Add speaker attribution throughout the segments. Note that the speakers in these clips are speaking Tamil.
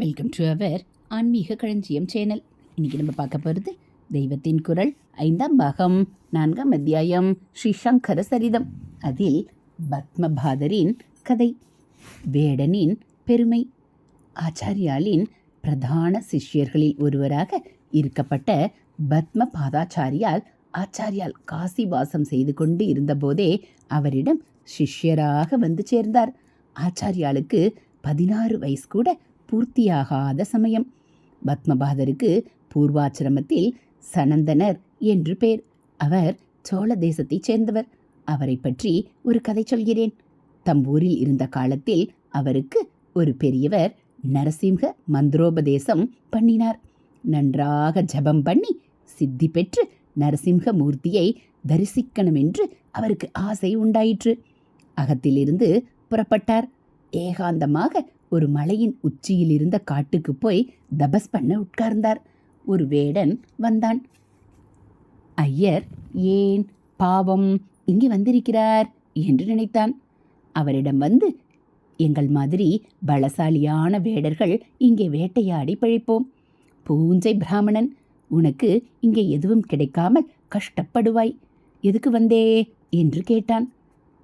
Speaker 1: வெல்கம் டு அவர் ஆன்மீக களஞ்சியம் சேனல். இன்றைக்கி நம்ம பார்க்க போகிறது தெய்வத்தின் குரல் ஐந்தாம் பாகம் நான்காம் அத்தியாயம் ஸ்ரீ சங்கர சரிதம். அதில் பத்மபாதரின் கதை வேடனின் பெருமை ஆச்சாரியாலின் பிரதான சிஷ்யர்களில் ஒருவராக இருக்கப்பட்ட பத்ம பாதாச்சாரியால் ஆச்சாரியால் காசி வாசம் செய்து கொண்டு இருந்தபோதே அவரிடம் சிஷ்யராக வந்து சேர்ந்தார். ஆச்சாரியாளுக்கு பதினாறு வயசு கூட பூர்த்தியாகாத சமயம். பத்மபாதருக்கு பூர்வாசிரமத்தில் சனந்தனர் என்று பேர். அவர் சோழ தேசத்தைச் சேர்ந்தவர். அவரை பற்றி ஒரு கதை சொல்கிறேன். தம் ஊரில் இருந்த காலத்தில் அவருக்கு ஒரு பெரியவர் நரசிம்ஹ மந்திரோபதேசம் பண்ணினார். நன்றாக ஜபம் பண்ணி சித்தி பெற்று நரசிம்ஹ மூர்த்தியை தரிசிக்கணும் என்று அவருக்கு ஆசை உண்டாயிற்று. அகத்திலிருந்து புறப்பட்டார். ஏகாந்தமாக ஒரு மலையின் உச்சியில் இருந்த காட்டுக்கு போய் தபஸ் பண்ண உட்கார்ந்தார். ஒரு வேடன் வந்தான். ஐயர் ஏன் பாவம் இங்கே வந்திருக்கிறார்? என்று நினைத்தான். அவரிடம் வந்து எங்கள் மாதிரி பலசாலியான வேடர்கள் இங்கே வேட்டையாடி பழிப்போம். பூஞ்சை பிராமணன் உனக்கு இங்கே எதுவும் கிடைக்காமல் கஷ்டப்படுவாய். எதுக்கு வந்தே? என்று கேட்டான்.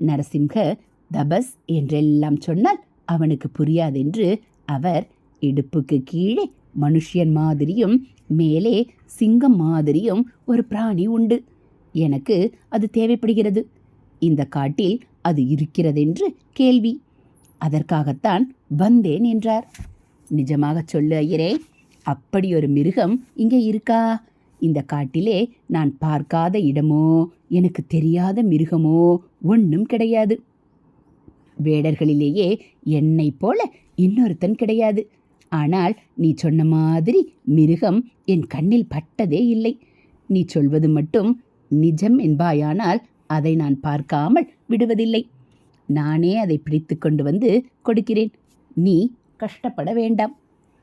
Speaker 1: நரசிம்ஹ தபஸ் என்றெல்லாம் சொன்னால் அவனுக்கு புரியாதென்று அவர் இடுப்புக்கு கீழே மனுஷியன் மாதிரியும் மேலே சிங்கம் மாதிரியும் ஒரு பிராணி உண்டு. எனக்கு அது தேவைப்படுகிறது. இந்த காட்டில் அது இருக்கிறதென்று கேள்வி. அதற்காகத்தான் வந்தேன் என்றார். நிஜமாக சொல்லு ஐயரே அப்படி ஒரு மிருகம் இங்கே இருக்கா? இந்த காட்டிலே நான் பார்க்காத இடமோ எனக்கு தெரியாத மிருகமோ ஒன்றும் கிடையாது. வேடர்களிலேயே என்னை போல இன்னொருத்தன் கிடையாது. ஆனால் நீ சொன்ன மாதிரி மிருகம் என் கண்ணில் பட்டதே இல்லை. நீ சொல்வது மட்டும் நிஜம் என்பாயானால் அதை நான் பார்க்காமல் விடுவதில்லை. நானே அதை பிடித்து கொண்டு வந்து கொடுக்கிறேன். நீ கஷ்டப்பட வேண்டாம்.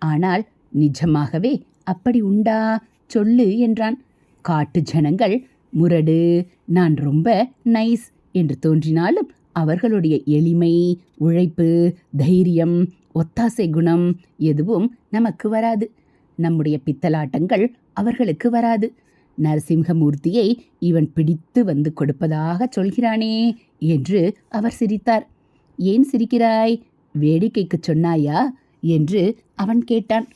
Speaker 1: ஆனால் நிஜமாகவே அப்படி உண்டா? சொல்லு என்றான். காட்டு ஜனங்கள் முரடு நான் ரொம்ப நைஸ் என்று தோன்றினாலும் அவர்களுடைய எளிமை உழைப்பு தைரியம் ஒத்தாசை குணம் எதுவும் நமக்கு வராது. நம்முடைய பித்தலாட்டங்கள் அவர்களுக்கு வராது. நரசிம்ஹமூர்த்தியை இவன் பிடித்து வந்து கொடுப்பதாக சொல்கிறானே என்று அவர் சிரித்தார். ஏன் சிரிக்கிறாய்? வேடிக்கைக்கு சொன்னாயா? என்று அவன் கேட்டான்.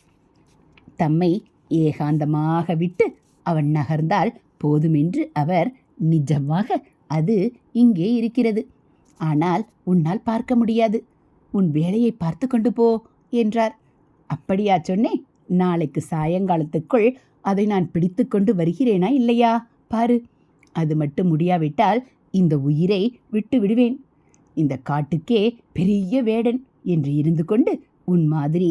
Speaker 1: தம்மை ஏகாந்தமாக விட்டு அவன் நகர்ந்தால் போதுமென்று அவர் நிஜமாக அது இங்கே இருக்கிறது. ஆனால் உன்னால் பார்க்க முடியாது. உன் வேலையை பார்த்து கொண்டு போ என்றார். அப்படியா சொன்னேன் நாளைக்கு சாயங்காலத்துக்குள் அதை நான் பிடித்து கொண்டு வருகிறேனா இல்லையா? பாரு அது மட்டும் முடியாவிட்டால் இந்த உயிரை விட்டு விடுவேன். இந்த காட்டுக்கே பெரிய வேடன் என்று இருந்து கொண்டு உன் மாதிரி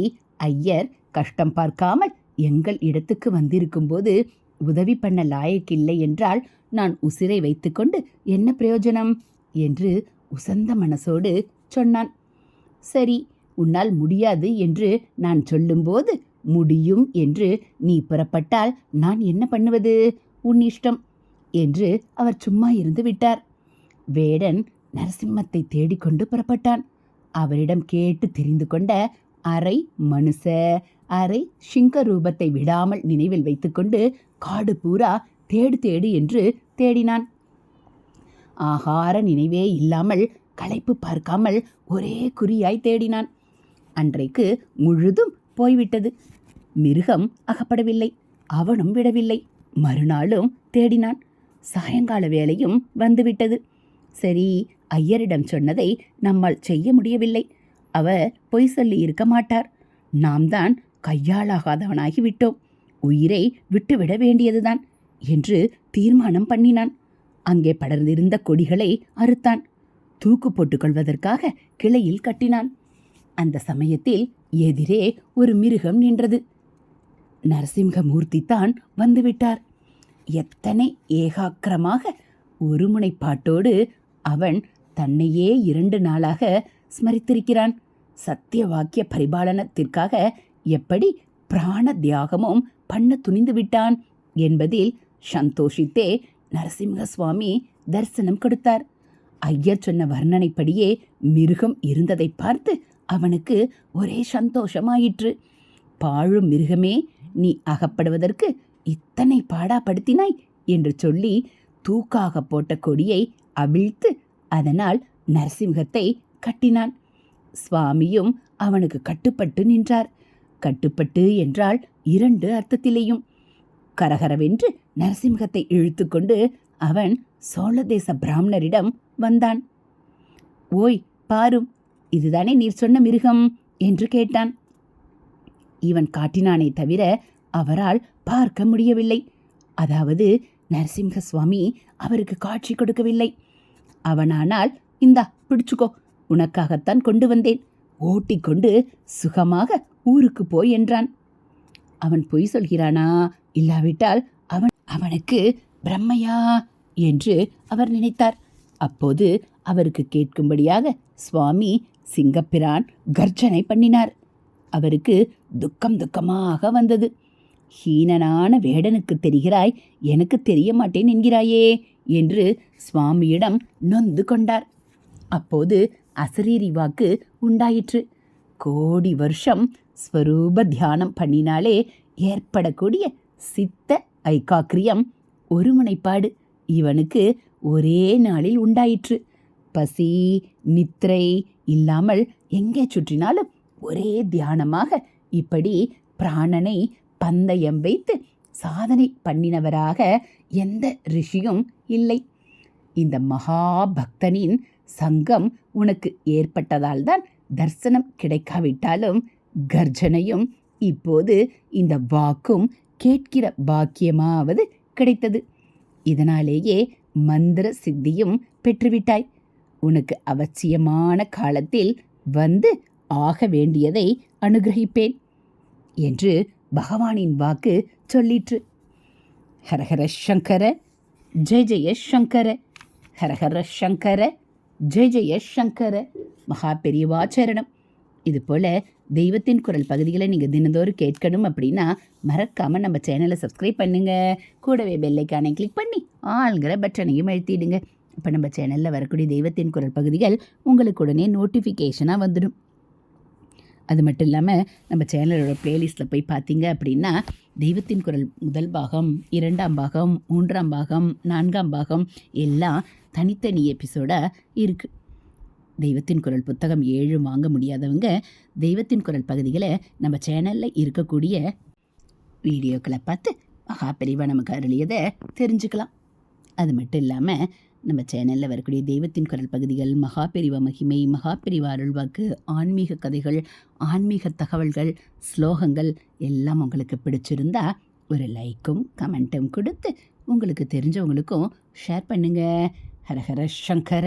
Speaker 1: ஐயர் கஷ்டம் பார்க்காமல் எங்கள் இடத்துக்கு வந்திருக்கும்போது உதவி பண்ண லாயக்கில்லை என்றால் நான் உசிரை வைத்துக்கொண்டு என்ன பிரயோஜனம்? என்று உசந்த மனசோடு சொன்னான். சரி உன்னால் முடியாது என்று நான் சொல்லும்போது முடியும் என்று நீ புறப்பட்டால் நான் என்ன பண்ணுவது? உன் இஷ்டம் என்று அவர் சும்மா இருந்து விட்டார். வேடன் நரசிம்மத்தை தேடிக்கொண்டு புறப்பட்டான். அவரிடம் கேட்டு தெரிந்து கொண்ட அரை மனுஷ அரை சிங்க ரூபத்தை விடாமல் நினைவில் வைத்துக்கொண்டு காடு பூரா தேடு தேடு என்று தேடினான். ஆகார நினைவே இல்லாமல் களைப்பு பார்க்காமல் ஒரே குறியாய் தேடினான். அன்றைக்கு முழுதும் போய்விட்டது. மிருகம் அகப்படவில்லை அவனும் விடவில்லை. மறுநாளும் தேடினான். சாயங்கால வேலையும் வந்துவிட்டது. சரி ஐயரிடம் சொன்னதை நம்மால் செய்ய முடியவில்லை. அவர் பொய் சொல்லி இருக்க மாட்டார். நாம் தான் கையாளாகாதவனாகி விட்டோம் உயிரை விட்டுவிட வேண்டியதுதான் என்று தீர்மானம் பண்ணினான். அங்கே படர்ந்திருந்த கொடிகளை அறுத்தான். தூக்கு போட்டுக்கொள்வதற்காக கிளையில் கட்டினான். அந்த சமயத்தில் எதிரே ஒரு மிருகம் நின்றது. நரசிம்ஹமூர்த்தி தான் வந்துவிட்டார். எத்தனை ஏகாக்கிரமாக ஒருமுனைப்பாட்டோடு அவன் தன்னையே இரண்டு நாளாக ஸ்மரித்திருக்கிறான். சத்திய வாக்கிய பரிபாலனத்திற்காக எப்படி பிராண தியாகமும் பண்ண துணிந்து விட்டான் என்பதில் சந்தோஷித்தே நரசிம்ம சுவாமி தரிசனம் கொடுத்தார். ஐயர் சொன்ன வர்ணனைப்படியே மிருகம் இருந்ததை பார்த்து அவனுக்கு ஒரே சந்தோஷமாயிற்று. பாழும் மிருகமே நீ அகப்படுவதற்கு இத்தனை பாடாப்படுத்தினாய் என்று சொல்லி தூக்காக போட்ட கொடியை அவிழ்த்து அதனால் நரசிம்ஹத்தை கட்டினான். சுவாமியும் அவனுக்கு கட்டுப்பட்டு நின்றார். கட்டுப்பட்டு என்றால் இரண்டு அர்த்தத்திலேயும். கரகரவென்று நரசிம்ஹத்தை இழுத்துக்கொண்டு அவன் சோழதேச பிராமணரிடம் வந்தான். ஓய் பாரும் இதுதானே நீர் சொன்ன மிருகம்? என்று கேட்டான். இவன் காட்டினானே தவிர அவரால் பார்க்க முடியவில்லை. அதாவது நரசிம்ஹ சுவாமி அவருக்கு காட்சி கொடுக்கவில்லை. அவனானால் இந்தா பிடிச்சுக்கோ உனக்காகத்தான் கொண்டு வந்தேன். ஓட்டிக்கொண்டு சுகமாக ஊருக்கு போய் என்றான். அவன் பொய் சொல்கிறானா? இல்லாவிட்டால் அவனுக்கு பிரம்மையா என்று அவர் நினைத்தார். அப்போது அவருக்கு கேட்கும்படியாக சுவாமி சிங்கப்பிரான் கர்ஜனை பண்ணினார். அவருக்கு துக்கம் துக்கமாக வந்தது. ஹீனனான வேடனுக்கு தெரிகிறாய் எனக்கு தெரிய மாட்டேன் என்கிறாயே என்று சுவாமியிடம் நொந்து கொண்டார். அப்போது அசரீரி வாக்கு உண்டாயிற்று. கோடி வருஷம் ஸ்வரூப தியானம் பண்ணினாலே ஏற்படக்கூடிய சித்த ஐகாக்கிரியம் ஒருமுனைப்பாடு இவனுக்கு ஒரே நாளில் உண்டாயிற்று. பசி நித்திரை இல்லாமல் எங்கே சுற்றினாலும் ஒரே தியானமாக இப்படி பிராணனை பந்தயம் வைத்து சாதனை பண்ணினவராக எந்த ரிஷியும் இல்லை. இந்த மகா பக்தனின் சங்கம் உனக்கு ஏற்பட்டதால்தான் தரிசனம் கிடைக்காவிட்டாலும் கர்ஜனையும் இப்போது இந்த வாக்கும் கேட்கிற பாக்கியமாவது கிடைத்தது. இதனாலேயே மந்திர சித்தியும் பெற்றுவிட்டாய். உனக்கு அவசியமான காலத்தில் வந்து ஆக வேண்டியதை அனுகிரகிப்பேன் என்று பகவானின் வாக்கு சொல்லிற்று. ஹரஹர சங்கர ஜெய ஜெய சங்கர ஹரஹர சங்கர ஜெய ஜெய சங்கர மகா பெரியவாச்சரணம் இது போல் தெய்வத்தின் குரல் பகுதிகளை நீங்கள் தினந்தோறும் கேட்கணும் அப்படின்னா மறக்காமல் நம்ம சேனலை சப்ஸ்கிரைப் பண்ணுங்கள் கூடவே பெல்லைக்கானை கிளிக் பண்ணி ஆளுங்கிற பட்டனையும் அழுத்திடுங்க. இப்போ நம்ம சேனலில் வரக்கூடிய தெய்வத்தின் குரல் பகுதிகள் உங்களுக்கு உடனே நோட்டிஃபிகேஷனாக வந்துடும். அது மட்டும் இல்லாமல் நம்ம சேனலோட ப்ளேலிஸ்ட்டில் போய் பார்த்தீங்க அப்படின்னா தெய்வத்தின் குரல் முதல் பாகம் இரண்டாம் பாகம் மூன்றாம் பாகம் நான்காம் பாகம் எல்லாம் தனித்தனி எபிசோடாக இருக்குது தெய்வத்தின் குரல் புத்தகம் ஏழும் வாங்க முடியாதவங்க தெய்வத்தின் குரல் பகுதிகளை நம்ம சேனலில் இருக்கக்கூடிய வீடியோக்களை பார்த்து மகா பெரிவா நமக்கு அருளியதை தெரிஞ்சுக்கலாம். அது மட்டும் இல்லாமல் நம்ம சேனலில் வரக்கூடிய தெய்வத்தின் குரல் பகுதிகள் மகா பெரிவா மகிமை மகா பெரிவா அருள்வாக்கு ஆன்மீக கதைகள் ஆன்மீக தகவல்கள் ஸ்லோகங்கள் எல்லாம் உங்களுக்கு பிடிச்சிருந்தா ஒரு லைக்கும் கமெண்ட்டும் கொடுத்து உங்களுக்கு தெரிஞ்சவங்களுக்கும் ஷேர் பண்ணுங்கள் ஹரஹர சங்கர.